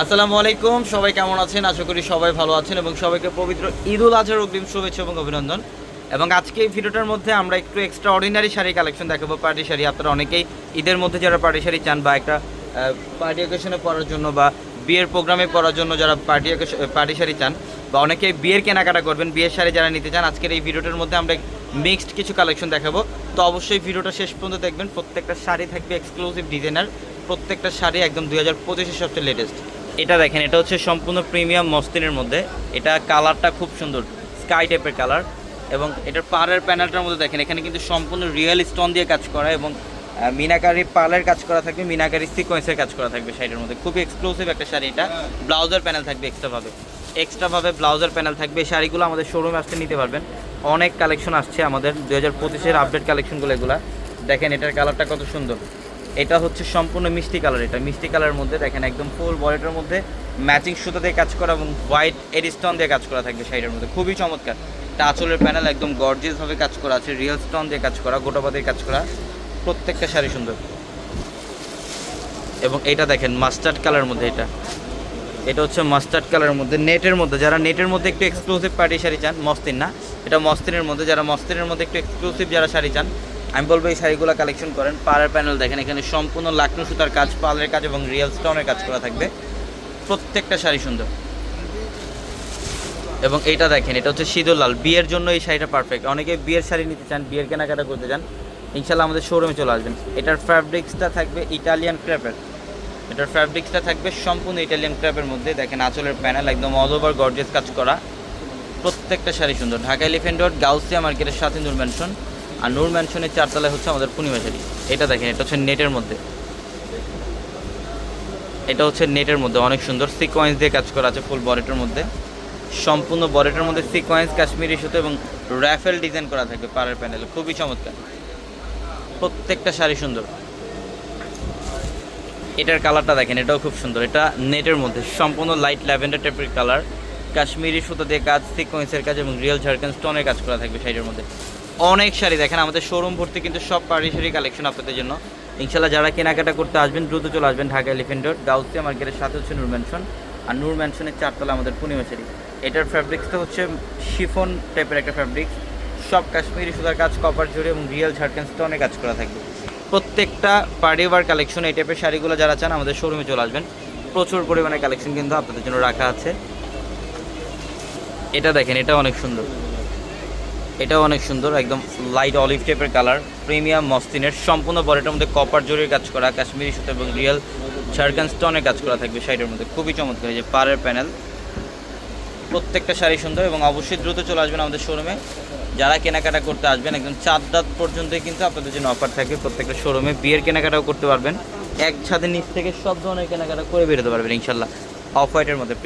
আসসালামু আলাইকুম, সবাই কেমন আছেন? আশা করি সবাই ভালো আছেন এবং সবাইকে পবিত্র ঈদুল আজহার অগ্রিম শুভেচ্ছা এবং অভিনন্দন। এবং আজকে এই ভিডিওটার মধ্যে আমরা একটু এক্সট্রা অর্ডিনারি শাড়ি কালেকশন দেখাবো, পার্টি শাড়ি। আপনারা অনেকেই ঈদের মধ্যে যারা পার্টি শাড়ি চান বা একটা পার্টি অকেশনে পরার জন্য বা বিয়ের প্রোগ্রামে পরার জন্য যারা পার্টি পার্টি শাড়ি চান বা অনেকে বিয়ের কেনাকাটা করবেন, বিয়ের শাড়ি যারা নিতে চান, আজকের এই ভিডিওটার মধ্যে আমরা মিক্সড কিছু কালেকশন দেখাবো। তো অবশ্যই ভিডিওটা শেষ পর্যন্ত দেখবেন। প্রত্যেকটা শাড়ি থাকবে এক্সক্লুসিভ ডিজাইনার প্রত্যেকটা শাড়ি একদম দুই হাজার পঁচিশের সবচেয়ে লেটেস্ট এটা দেখেন, এটা হচ্ছে সম্পূর্ণ প্রিমিয়াম মসলিনের মধ্যে। এটা কালারটা খুব সুন্দর, স্কাই টাইপের কালার। এবং এটার পাড়ের প্যানেলটার মধ্যে দেখেন, এখানে কিন্তু সম্পূর্ণ রিয়েল স্টোন দিয়ে কাজ করা এবং মিনাকারি পালের কাজ করা থাকবে, মিনাকারি সিকোয়েন্সের কাজ করা থাকবে শাড়ির মধ্যে। খুবই এক্সক্লুসিভ একটা শাড়ি এটা। ব্লাউজার প্যানেল থাকবে এক্সট্রাভাবে এক্সট্রাভাবে ব্লাউজার প্যানেল থাকবে। এই শাড়িগুলো আমাদের শোরুমে আসতে নিতে পারবেন। অনেক কালেকশন আসছে আমাদের। দু হাজার পঁচিশের আপডেট কালেকশনগুলো এগুলা। দেখেন, এটার কালারটা কত সুন্দর। এটা হচ্ছে সম্পূর্ণ মিষ্টি কালার, এটা মিষ্টি কালারের মধ্যে দেখেন একদম ফুল বডিটার মধ্যে ম্যাচিং সুতো দিয়ে কাজ করা এবং হোয়াইট এডিস্টোন দিয়ে কাজ করা থাকবে শাড়ির মধ্যে। খুবই চমৎকার। এটা আঁচলের প্যানেল একদম গর্জিয়াস ভাবে কাজ করা আছে রিয়েল স্টোন দিয়ে কাজ করা গোটাপাতের কাজ করা, প্রত্যেকটা শাড়ি সুন্দর। এবং এটা দেখেন মাস্টার্ড কালারের মধ্যে এটা। এটা হচ্ছে মাস্টার্ড কালারের মধ্যে নেটের মধ্যে, যারা নেটের মধ্যে একটু এক্সক্লুসিভ পার্টি শাড়ি চান, মস্তিন না। এটা মস্তিনের মধ্যে, যারা মস্তিনের মধ্যে একটু এক্সক্লুসিভ যারা শাড়ি চান আমি বলব এই শাড়িগুলো কালেকশন করেন। পাড়ের প্যানেল দেখেন, এখানে সম্পূর্ণ লাকনো সুতার কাজ, পালের কাজ এবং রিয়েল স্টোনের কাজ করা থাকবে। প্রত্যেকটা শাড়ি সুন্দর। এবং এটা দেখেন, এটা হচ্ছে সিঁদুর লাল। বিয়ের জন্য এই শাড়িটা পারফেক্ট অনেকে বিয়ের শাড়ি নিতে চান, বিয়ের কেনাকাটা করতে চান, ইনশাল্লাহ আমাদের শোরুমে চলে আসবেন। এটার ফ্যাব্রিক্সটা থাকবে ইটালিয়ান ক্র্যাপের এটার ফ্যাব্রিক্সটা থাকবে সম্পূর্ণ ইটালিয়ান ক্র্যাপের মধ্যে। দেখেন, আঁচলের প্যানেল একদম অল ওভার গর্জেস কাজ করা। প্রত্যেকটা শাড়ি সুন্দর। ঢাকা এলিফেন্ট রোড গাউসিয়া মার্কেটের সাথে নূর ম্যানশন আর নূর ম্যানশনের চারতলায় হচ্ছে আমাদের পূর্ণিমা শাড়ি এটা দেখেন, এটা হচ্ছে নেটের মধ্যে। এটা হচ্ছে নেটের মধ্যে, অনেক সুন্দর। সিকোয়েন্স দিয়ে কাজ করা আছে ফুল বডিটার মধ্যে। সম্পূর্ণ বডিটার মধ্যে সিকোয়েন্স কাশ্মীরি সুতো এবং র্যাফেল ডিজাইন করা থাকবে পাড়ের প্যানেলে। খুবই চমৎকার। প্রত্যেকটা শাড়ি সুন্দর। এটার কালারটা দেখেন, এটাও খুব সুন্দর। এটা নেটের মধ্যে, সম্পূর্ণ লাইট ল্যাভেন্ডার টাইপের কালার কাশ্মীরি সুতো দিয়ে কাজ সিকোয়েন্সের কাজ এবং রিয়েল ঝাড়খান্ড স্টোনের কাজ করা থাকবে শাড়ির মধ্যে। অনেক শাড়ি দেখেন, আমাদের শোরুম ভর্তি কিন্তু সব পাড়ি শাড়ি কালেকশন আপনাদের জন্য। ইনশাল্লাহ যারা কেনাকাটা করতে আসবেন, দ্রুত চলে আসবেন ঢাকা এলিফেন্ট রোড গাউসিয়া মার্কেটের সাথে হচ্ছে নূর ম্যানশন আর নূর ম্যানশনের চারতলা আমাদের পূর্ণিমা শাড়ি। এটার ফ্যাব্রিক্সটা হচ্ছে শিফন টাইপের একটা ফ্যাব্রিক্স সব কাশ্মীরি সুতার কাজ কপার জুড়ে এবং রিয়েল ঝাড়খান্ড স্টোনে কাজ করা থাকবে। প্রত্যেকটা পার্টি ওয়ার কালেকশন এই টাইপের শাড়িগুলো যারা চান, আমাদের শোরুমে চলে আসবেন। প্রচুর পরিমাণে কালেকশন কিন্তু আপনাদের জন্য রাখা আছে। এটা দেখেন, এটা অনেক সুন্দর। এটাও অনেক সুন্দর, একদম লাইট অলিভ টাইপের কালার প্রিমিয়াম মস্তিনের, সম্পূর্ণ বডিটার মধ্যে কপার জরির কাজ করা, কাশ্মীরি সুতো এবং রিয়েল ঝাড়খান স্টোনের কাজ করা থাকবে শাড়িটার মধ্যে। খুবই চমৎকার, এই যে পাড়ের প্যানেল প্রত্যেকটা শাড়ি সুন্দর এবং অবশ্যই দ্রুত চলে আসবেন আমাদের শোরুমে যারা কেনাকাটা করতে আসবেন, একদম চার দাঁত পর্যন্তই কিন্তু আপনাদের জন্য অফার থাকবে প্রত্যেকটা শোরুমে বিয়ের কেনাকাটাও করতে পারবেন। এক ছাদের নিচ থেকে সব ধরনের কেনাকাটা করে বেরোতে পারবেন ইনশাল্লাহ অফ হোয়াইটের মধ্যে